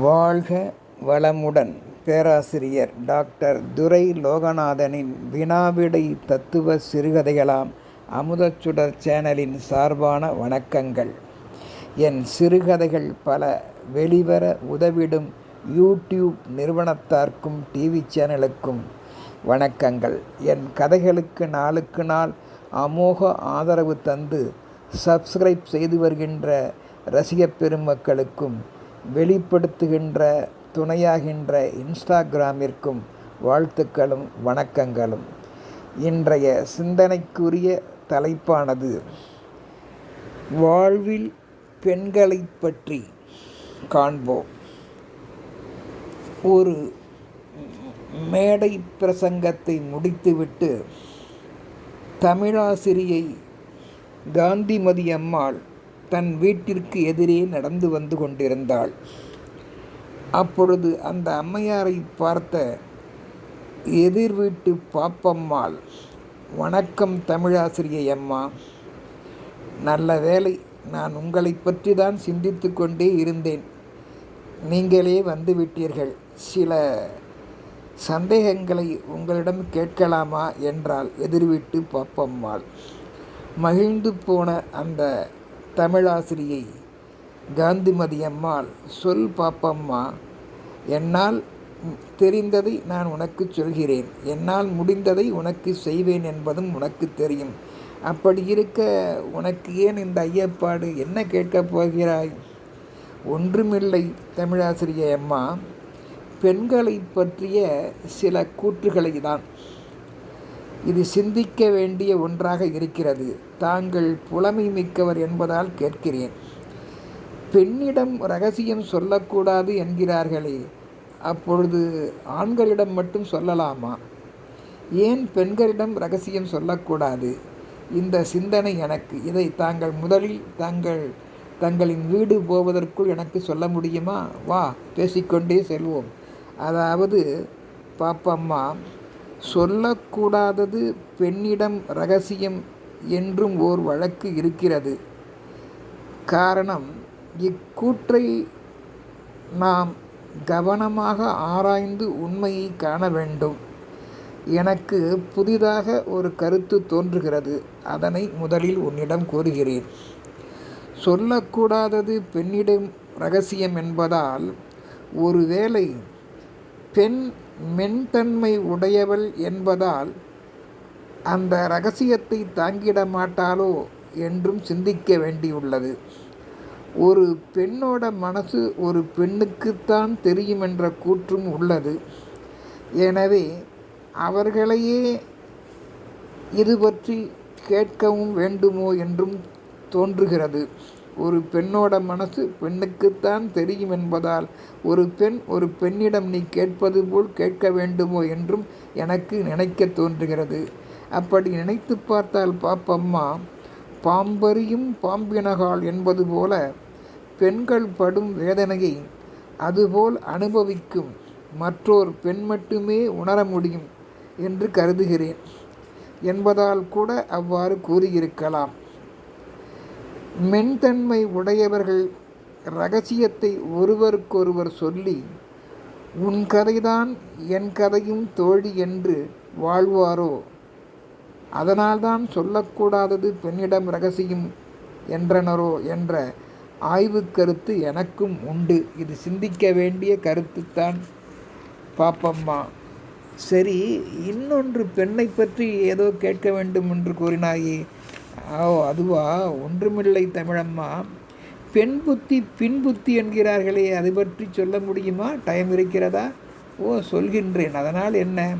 வாழ்க வளமுடன் பேராசிரியர் டாக்டர் துரை லோகநாதனின் வினாவிடை தத்துவ சிறுகதைகளாம் அமுதச்சுடர் சேனலின் சார்பான வணக்கங்கள். என் சிறுகதைகள் பல வெளிவர உதவிடும் யூடியூப் நிறுவனத்தார்க்கும் டிவி சேனலுக்கும் வணக்கங்கள். என் கதைகளுக்கு நாளுக்கு நாள் அமோக ஆதரவு தந்து சப்ஸ்கிரைப் செய்து வருகின்ற ரசிகப் பெருமக்களுக்கும் வெளிப்படுத்துகின்ற துணையாகின்ற இன்ஸ்டாகிராமிற்கும் வாழ்த்துக்களும் வணக்கங்களும். இன்றைய சிந்தனைக்குரிய தலைப்பானது வாழ்வில் பெண்களைப் பற்றி காண்போம். ஒரு மேடை பிரசங்கத்தை முடித்துவிட்டு தமிழாசிரியை காந்திமதி அம்மாள் தன் வீட்டிற்கு எதிரே நடந்து வந்து கொண்டிருந்தாள். அப்பொழுது அந்த அம்மையாரை பார்த்த எதிர் வீட்டு பாப்பம்மாள் வணக்கம் தமிழாசிரியை அம்மா. நல்ல வேலை நான் உங்களை பற்றி தான் சிந்தித்து கொண்டே இருந்தேன். நீங்களே வந்துவிட்டீர்கள் சில சந்தேகங்களை உங்களிடம் கேட்கலாமா? என்றால் எதிர்விட்டு பாப்பம்மாள். மகிழ்ந்து போன அந்த தமிழாசிரியை காந்திமதி அம்மாள் சொல் பாப்பம்மா என்னால் தெரிந்ததை நான் உனக்கு சொல்கிறேன். என்னால் முடிந்ததை உனக்கு செய்வேன் என்பதும் உனக்கு தெரியும். அப்படி இருக்க உனக்கு ஏன் இந்த ஐயப்பாடு? என்ன கேட்கப் போகிறாய்? ஒன்றுமில்லை தமிழாசிரியை அம்மா பெண்களை பற்றிய சில கூற்றுகளை தான் இது சிந்திக்க வேண்டிய ஒன்றாக இருக்கிறது. தாங்கள் புலமை மிக்கவர் என்பதால் கேட்கிறேன். பெண்ணிடம் ரகசியம் சொல்லக்கூடாது என்கிறார்களே அப்பொழுது ஆண்களிடம் மட்டும் சொல்லலாமா? ஏன் பெண்களிடம் ரகசியம் சொல்லக்கூடாது? இந்த சிந்தனை எனக்கு. இதை தாங்கள் முதலில் தாங்கள் தங்களின் வீடு போவதற்குள் எனக்கு சொல்ல முடியுமா? வா பேசிக்கொண்டே செல்வோம். அதாவது பாப்பம்மா சொல்லக்கூடாதது பெண்ணிடம் ரகசியம் என்றும் ஓர் வழக்கு இருக்கிறது. காரணம் இக்கூற்றை நாம் கவனமாக ஆராய்ந்து உண்மையை காண வேண்டும். எனக்கு புதிதாக ஒரு கருத்து தோன்றுகிறது. அதனை முதலில் உன்னிடம் கூறுகிறேன். சொல்லக்கூடாதது பெண்ணிடம் ரகசியம் என்பதால் ஒருவேளை பெண் மென்தன்மை உடையவள் என்பதால் அந்த ரகசியத்தை தாங்கிட மாட்டாளோ என்றும் சிந்திக்க வேண்டியுள்ளது. ஒரு பெண்ணோட மனசு ஒரு பெண்ணுக்குத்தான் தெரியும் என்ற கூற்றும் உள்ளது. எனவே அவர்களையே இது பற்றி கேட்கவும் வேண்டுமோ என்றும் தோன்றுகிறது. ஒரு பெண்ணோட மனசு பெண்ணுக்குத்தான் தெரியும் என்பதால் ஒரு பெண் ஒரு பெண்ணிடம் நீ கேட்பது போல் கேட்க வேண்டுமோ என்றும் எனக்கு நினைக்க தோன்றுகிறது. அப்படி நினைத்து பார்த்தால் பாப்பம்மா பாம்பறியும் பாம்பினகால் என்பது போல பெண்கள் படும் வேதனையை அதுபோல் அனுபவிக்கும் மற்றோர் பெண் மட்டுமே உணர முடியும் என்று கருதுகிறேன் என்பதால் கூட அவ்வாறு கூறியிருக்கலாம். மென்தன்மை உடையவர்கள் ரகசியத்தை ஒருவருக்கொருவர் சொல்லி உன் கதைதான் என் கதையும் தோழி என்று வாழ்வாரோ? அதனால்தான் சொல்லக்கூடாதது பெண்ணிடம் ரகசியம் என்றனரோ? என்ற ஆய்வு கருத்து எனக்கும் உண்டு. இது சிந்திக்க வேண்டிய கருத்துத்தான். பாப்பம்மா சரி இன்னொன்று பெண்ணை பற்றி ஏதோ கேட்க வேண்டும் என்று கூறினாயே ஓ அதுவா? ஒன்றுமில்லை தமிழம்மா. பெண் புத்தி பின் புத்தி என்கிறார்களே அது பற்றி சொல்ல முடியுமா? டைம் இருக்கிறதா? ஓ சொல்கின்றேன். அதனால் என்ன?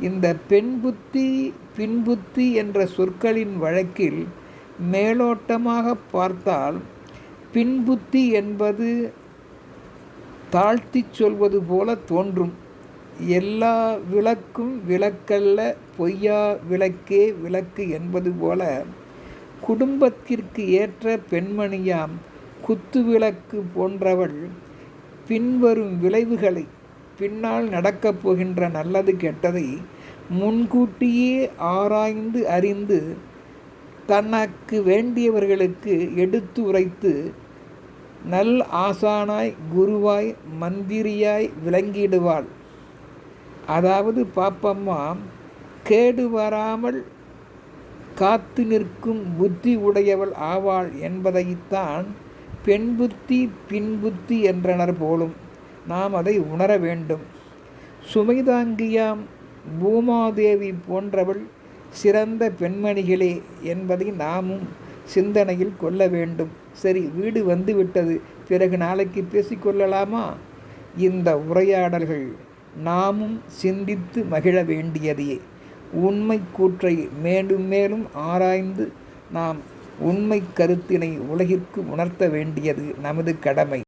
இந்த பெண் புத்தி பின் புத்தி என்ற சொற்களின் வழக்கில் மேலோட்டமாக பார்த்தால் பின்புத்தி என்பது தாழ்த்தி சொல்வது போல தோன்றும். எல்லா விளக்கும் விளக்கல்ல பொய்யா விளக்கே விளக்கு என்பது போல குடும்பத்திற்கு ஏற்ற பெண்மணியாம் குத்து விளக்கு போன்றவள் பின்வரும் விளைவுகளை பின்னால் நடக்கப் போகின்ற நல்லது கெட்டதை முன்கூட்டியே ஆராய்ந்து அறிந்து தனக்கு வேண்டியவர்களுக்கு எடுத்து உரைத்து நல் ஆசானாய் குருவாய் மந்திரியாய் விளங்கிடுவாள். அதாவது பாப்பம்மா கேடு வராமல் காத்து நிற்கும் புத்தி உடையவள் ஆவாள் என்பதைத்தான் பெண் புத்தி பின் புத்தி என்றனர் போலும் நாம் அதை உணர வேண்டும். சுமைதாங்கியாம் பூமாதேவி போன்றவள் சிறந்த பெண்மணிகளே என்பதை நாமும் சிந்தனையில் கொள்ள வேண்டும். சரி வீடு வந்துவிட்டது. பிறகு நாளைக்கு பேசிக்கொள்ளலாமா இந்த உரையாடல்கள். நாமும் சிந்தித்து மகிழ வேண்டியதே. உண்மை கூற்றை மேலும் மேலும் ஆராய்ந்து நாம் உண்மை கருத்தினை உலகிற்கு உணர்த்த வேண்டியது நமது கடமை.